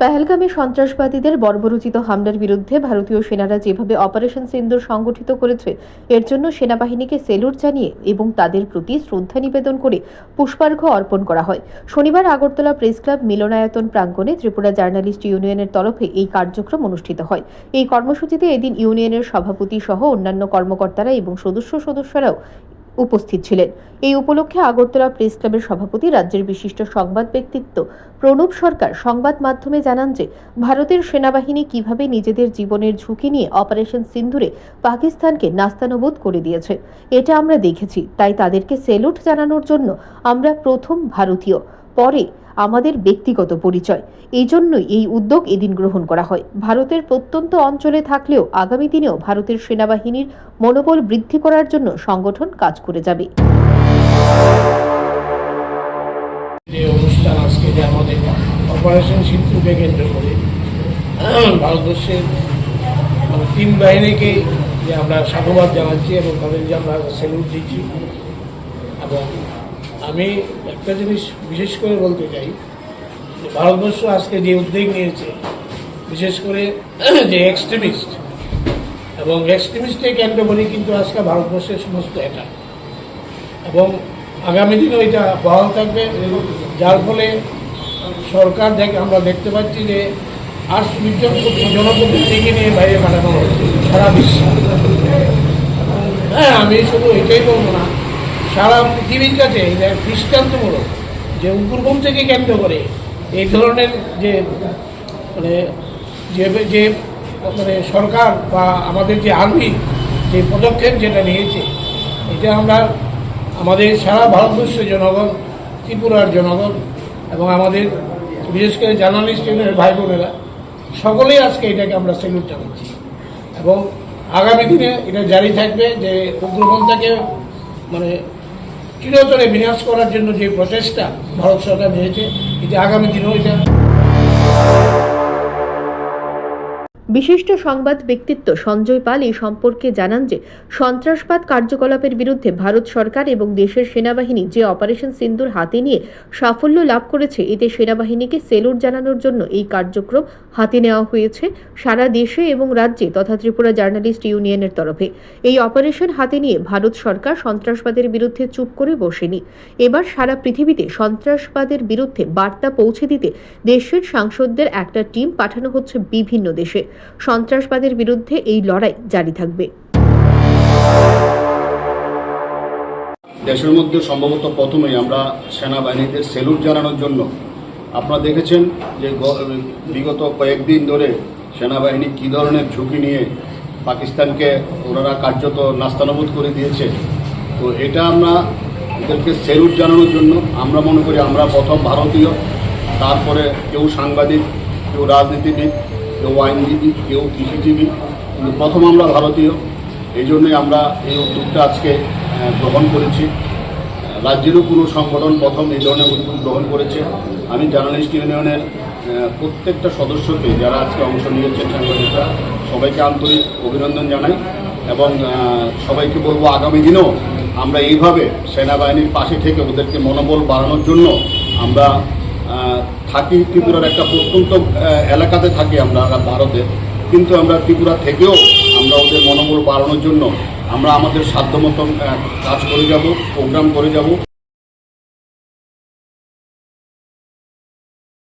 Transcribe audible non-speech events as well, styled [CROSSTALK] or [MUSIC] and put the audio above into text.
পেহেলগামে সন্ত্রাসবাদীদের বর্বরোচিত হামলার বিরুদ্ধে ভারতীয় সেনারা যেভাবে অপারেশন সিন্দুর সংগঠিত করেছে, এর জন্য সেনাবাহিনীকে সেলুট জানিয়ে এবং তাদের প্রতি শ্রদ্ধা নিবেদন করে পুষ্পার্ঘ্য অর্পণ করা হয়। শনিবার আগরতলা প্রেস ক্লাব মিলনায়তন প্রাঙ্গণে ত্রিপুরা জার্নালিস্ট ইউনিয়নের তরফে এই কার্যক্রম অনুষ্ঠিত হয়। এই কর্মসূচিতে এদিন ইউনিয়নের সভাপতি সহ অন্যান্য কর্মকর্তারা এবং সদস্য সদস্যরাও উপস্থিত ছিলেন। এই উপলক্ষে আগরতলা প্রেস ক্লাবের সভাপতি, রাজ্যের বিশিষ্ট সংবাদ ব্যক্তিত্ব প্রণব সরকার সংবাদ মাধ্যমে জানান যে, ভারতের সেনাবাহিনী কীভাবে নিজেদের জীবনের ঝুঁকি নিয়ে অপারেশন সিন্ধুরে পাকিস্তানকে নাস্তানবোধ করে দিয়েছে, এটা আমরা দেখেছি। তাই তাদেরকে সেলুট জানানোর জন্য আমরা প্রথম ভারতীয়। পরে আমাদের ব্যক্তিগত পরিচয়। এই জন্যই এই উদ্যোগ এদিন গ্রহণ করা হয়। ভারতের প্রত্যন্ত অঞ্চলে থাকলেও আগামী দিনেও ভারতের সেনাবাহিনীর মনোবল বৃদ্ধি করার জন্য সংগঠন কাজ করে যাবে। মানে তিন বাহিনীকে যে আমরা সাধুবাদ জানাচ্ছি এবং তাদের যে আমরা স্যালুট দিচ্ছি এবং আমি একটা জিনিস বিশেষ করে বলতে চাই, যে ভারতবর্ষ আজকে যে উদ্যোগ নিয়েছে, বিশেষ করে [CLEARS THROAT] যে এক্সট্রিমিস্ট এবং এক্সট্রিমিস্টকে কেন্দ্র করে কিন্তু আজকে ভারতবর্ষের সমস্ত এটা। এবং আগামী দিনেও এটা বহাল থাকবে যার ফলে সরকার দেখ, আমরা দেখতে পাচ্ছি যে আট বিজন জনপ্রতিনিধিকে নিয়ে বাইরে পাঠানো সারা বিশ্বে। হ্যাঁ আমি শুধু এটাই বলব না সারা পৃথিবীর কাছে দৃষ্টান্তমূলক যে উপরভূম থেকে কেন্দ্র করে এই ধরনের যে মানে যে যে মানে সরকার বা আমাদের যে আর্মি যে পদক্ষেপ যেটা নিয়েছে, এটা আমরা আমাদের সারা ভারতবর্ষের জনগণ, ত্রিপুরার জনগণ এবং আমাদের বিশেষ করে জার্নালিস্ট ইউনিয়নের ভাই বোনেরা, সকলেই আজকে এটাকে আমরা সেলুট জানাচ্ছি। এবং আগামী দিনে এটা জারি থাকবে যে উগ্রপন্থাকে মানে চিরতরে বিনাশ করার জন্য যে প্রচেষ্টা ভারত সরকার নিয়েছে এটা আগামী দিনেও এটা বিশিষ্ট সংবাদ ব্যক্তিত্ব সঞ্জয় পাল এই সম্পর্কে জানান যে, সন্ত্রাসবাদ কার্যকলাপের বিরুদ্ধে ভারত সরকার এবং দেশের সেনাবাহিনী যে অপারেশন সিন্দুর হাতে নিয়ে সাফল্য লাভ করেছে, এতে সেনাবাহিনীকে সেলুট জানানোর জন্য এই কার্যক্রম হাতে নেওয়া হয়েছে সারা দেশে এবং রাজ্যে তথা ত্রিপুরা জার্নালিস্ট ইউনিয়নের তরফে। এই অপারেশন হাতে নিয়ে ভারত সরকার সন্ত্রাসবাদের বিরুদ্ধে চুপ করে বসেনি। এবার সারা পৃথিবীতে সন্ত্রাসবাদের বিরুদ্ধে বার্তা পৌঁছে দিতে দেশের সাংসদদের একটা টিম পাঠানো হচ্ছে বিভিন্ন দেশে। সন্ত্রাসবাদের বিরুদ্ধে এই লড়াই জারি থাকবে। দেশের মধ্যে সম্ভবত প্রথমেই আমরা সেনাবাহিনীদের সেলুট জানানোর জন্য আপনারা দেখেছেন যে বিগত কয়েকদিন ধরে সেনাবাহিনী কী ধরনের ঝুঁকি নিয়ে পাকিস্তানকে ওনারা কার্যত নাস্তানবোধ করে দিয়েছে। তো এটা আমরা ওদেরকে সেলুট জানানোর জন্য আমরা মনে করি আমরা প্রথম ভারতীয়, তারপরে কেউ সাংবাদিক, কেউ রাজনীতিবিদ কেউ আইনজীবী কেউ কৃষিজীবী, কিন্তু প্রথম আমরা ভারতীয়। এই জন্যই আমরা এই উদ্যোগটা আজকে গ্রহণ করেছি। রাজ্যেরও কোনো সংগঠন প্রথম এই ধরনের উদ্যোগ গ্রহণ করেছে। আমি জার্নালিস্ট ইউনিয়নের প্রত্যেকটা সদস্যকে যারা আজকে অংশ নিয়েছেন সাংবাদিকরা, সবাইকে আন্তরিক অভিনন্দন জানাই এবং সবাইকে বলব আগামী দিনেও আমরা এইভাবে সেনাবাহিনীর পাশে থেকে ওদেরকে মনোবল বাড়ানোর জন্য আমরা থাকি, ত্রিপুরার একটা প্রত্যন্ত এলাকাতে থাকি আমরা ভারতে। কিন্তু আমরা ত্রিপুরা থেকেও আমরা ওদের মনোবল বাড়ানোর জন্য আমরা আমাদের সাধ্য মতন কাজ করে যাব, প্রোগ্রাম করে যাব।